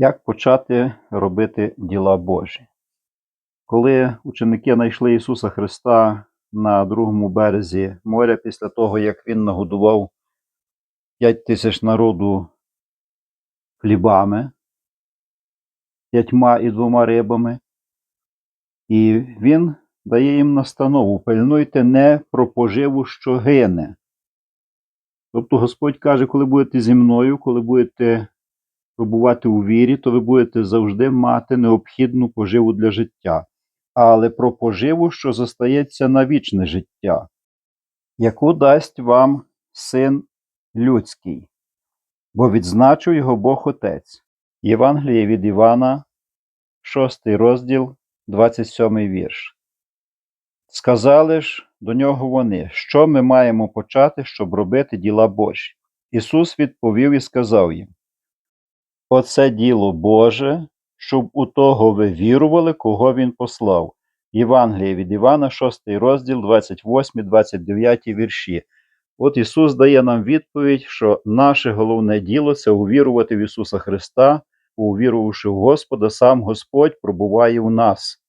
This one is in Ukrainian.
Як почати робити діла Божі? Коли ученики знайшли Ісуса Христа на другому березі моря, після того, як Він нагодував п'ять тисяч народу хлібами, п'ятьма і двома рибами, і Він дає їм настанову: пильнуйте не про поживу, що гине. Тобто Господь каже, коли будете зі мною, коли будете пробувати у вірі, то ви будете завжди мати необхідну поживу для життя, але про поживу, що зостається на вічне життя, яку дасть вам син людський, бо відзначив його Бог Отець. Євангеліє від Івана, 6 розділ, 27 вірш. Сказали ж до нього вони, що ми маємо почати, щоб робити діла Божі. Ісус відповів і сказав їм: Оце діло Боже, щоб у того ви вірували, кого Він послав. Євангеліє від Івана, 6 розділ, 28, 29 вірші. От Ісус дає нам відповідь, що наше головне діло це увірувати в Ісуса Христа, увірувавши в Господа, сам Господь пробуває в нас.